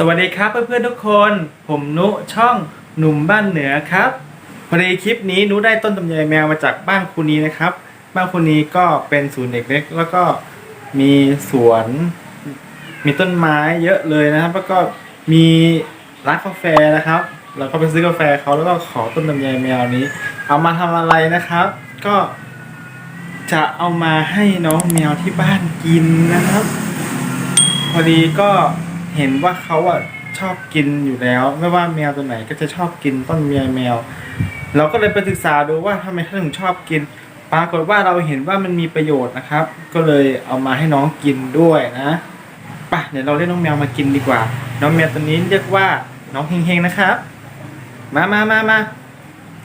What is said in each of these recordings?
สวัสดีครับเพื่อนๆทุกคน ผมนุช่องหนุ่มบ้านเหนือครับพอดีคลิปนี้นุได้ต้นตำไยแมวมาจากบ้านคุณนีนะครับ บ้านคุณนีก็เป็นศูนย์เด็กเล็ก แล้วก็มีสวน มีต้นไม้เยอะเลยนะครับ แล้วก็มีร้านกาแฟนะครับเราก็ไปซื้อกาแฟเขาแล้วก็ขอต้นตำไยแมวนี้ เอามาทำอะไรนะครับ ก็จะเอามาให้น้องแมวที่บ้านกินนะครับ พอดีก็ เห็นว่าเขาอะชอบกินอยู่แล้ว ไม่ว่าแมวตัวไหนก็จะชอบกินต้นเมียแมว เราก็เลยไปศึกษาดูว่าทำไมเขาถึงชอบกิน ปรากฏว่าเราเห็นว่ามันมีประโยชน์นะครับ ก็เลยเอามาให้น้องกินด้วยนะป่ะเดี๋ยวเราเรียกน้องแมวมากินดีกว่า น้องแมวตัวนี้เรียกว่าน้องเฮงๆนะครับ มามามามา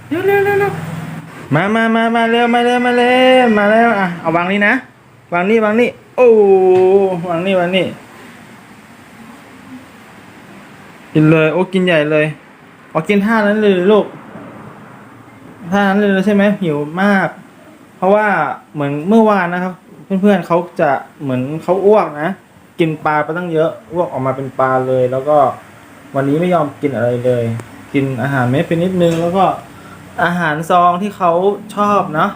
เร็วเร็วเร็วเร็วมามามามาเร็วมาเร็วมาเร็วมาเร็วอะเอาวางนี่นะ วางนี่วางนี่ โอ้วางนี่วางนี่ กินเลย โอ้กินใหญ่เลยอ๋อกินท่านั้นเลยลูกท่านั้นเลยใช่ไหมหิวมาก เพราะว่าเหมือนเมื่อวานนะครับ เพื่อนๆเขาจะเหมือนเขาอ้วกนะกินปลาไปตั้งเยอะอ้วกออกมาเป็นปลาเลย แล้วก็วันนี้ไม่ยอมกินอะไรเลย กินอาหารเม็ดไปนิดนึง แล้วก็อาหารซองที่เขาชอบเนาะ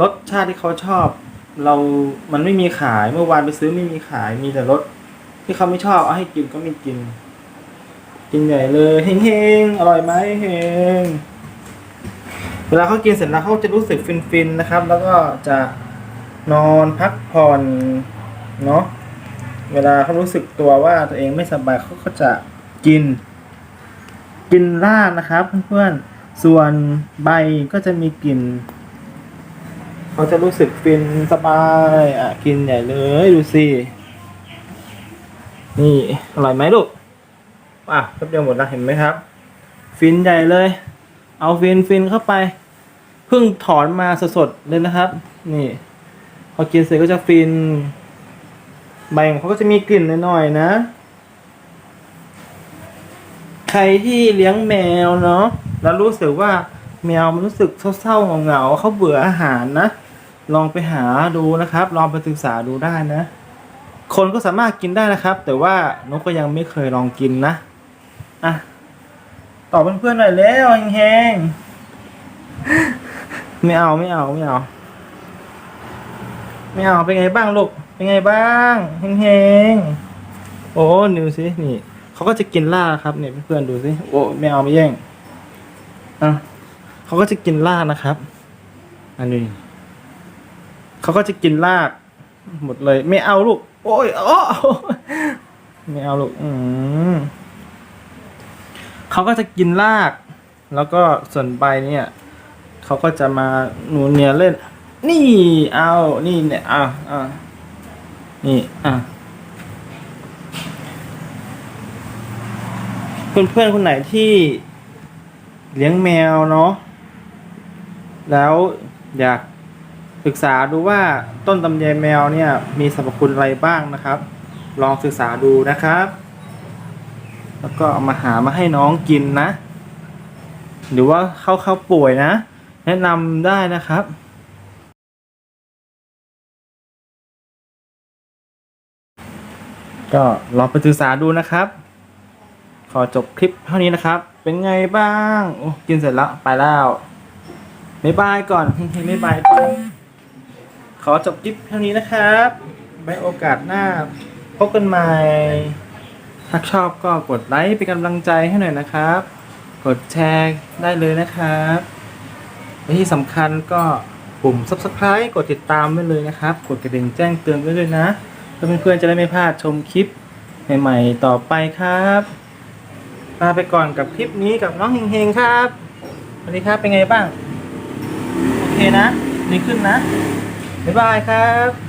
รสชาติที่เขาชอบ เรามันไม่มีขายเมื่อวานไปซื้อไม่มีขายมีแต่รสที่เขาไม่ชอบเอาให้กินก็ไม่กิน กินใหญ่เลยเฮงๆ อร่อยไหมเฮงเวลาเขากินเสร็จแล้วเขาจะรู้สึกฟินๆนะครับ แล้วก็จะนอนพักผ่อนเนาะเวลาเขารู้สึกตัวว่าตัวเองไม่สบายเขาก็จะกิน กินรากนะครับเพื่อนๆส่วนใบก็จะมีกลิ่นเขาจะรู้สึกฟินสบายอะกินใหญ่เลยดูสินี่อร่อยไหมลูก อะแป๊บเดียวหมดแล้วเห็นไหมครับ ฟินใหญ่เลย เอาฟินฟินเข้าไปเพิ่งถอนมาสดๆเลยนะครับ นี่พอกินเสร็จก็จะฟิน ใบของเขาก็จะมีกลิ่นหน่อยๆนะ ใครที่เลี้ยงแมวเนาะแล้วรู้สึกว่าแมวมันรู้สึกเศร้าๆเหงาๆเขาเบื่ออาหารนะ ลองไปหาดูนะครับ ลองไปศึกษาดูได้นะ คนก็สามารถกินได้นะครับ แต่ว่านกก็ยังไม่เคยลองกินนะ อะตอบเพื่อนๆหน่อยแล้วแหงๆไม่เอาไม่เอาไม่เอา ไม่เอาเป็นไงบ้างลูกเป็นไงบ้างแหงๆโอ้นิวสินี่เขาก็จะกินล่ากครับเนี่ยเพื่อนๆดูสิโอ้ไม่เอาไม่แย่งอะเขาก็จะกินล่ากนะครับ อันนี้เขาก็จะกินลาก หมดเลย ไม่เอาลูก โอ้ยโอ้ไม่เอาลูก อืม เขาก็จะกินราก แล้วก็ส่วนใบเนี่ยเขาก็จะมาหนูเนียเล่น นี่เอานี่เนี่ยอะอะนี่อะเพื่อนๆคนไหนที่เลี้ยงแมวเนาะแล้วอยากศึกษาดูว่าต้นตำไยแมวเนี่ยมีสรรพคุณอะไรบ้างนะครับ ลองศึกษาดูนะครับ แล้วก็เอามาหามาให้น้องกินนะ หรือว่าเข้าเข้าป่วยนะ แนะนำได้นะครับก็ลองไปศึกษาดูนะครับ ขอจบคลิปเท่านี้นะครับ เป็นไงบ้าง โอ้กินเสร็จแล้ว ไปแล้วบ๊ายบายก่อนเฮ้ยบ๊ายบายก่อน ขอจบคลิปเท่านี้นะครับไว้โอกาสหน้า พบกันใหม่ ถ้าชอบก็กดไลค์เป็นกำลังใจให้หน่อยนะครับ กดแชร์ได้เลยนะครับและที่สำคัญก็ปุ่ม subscribe กดติดตามไว้เลยนะครับ กดกระดิ่งแจ้งเตือนไว้ด้วยนะเพื่อนเพื่อนๆจะได้ไม่พลาดชมคลิปใหม่ๆต่อไปครับลาไปก่อนกับคลิปนี้กับน้องเฮงๆครับสวัสดีครับเป็นไงบ้าง โอเคนะดีขึ้นนะ บ๊ายบายครับ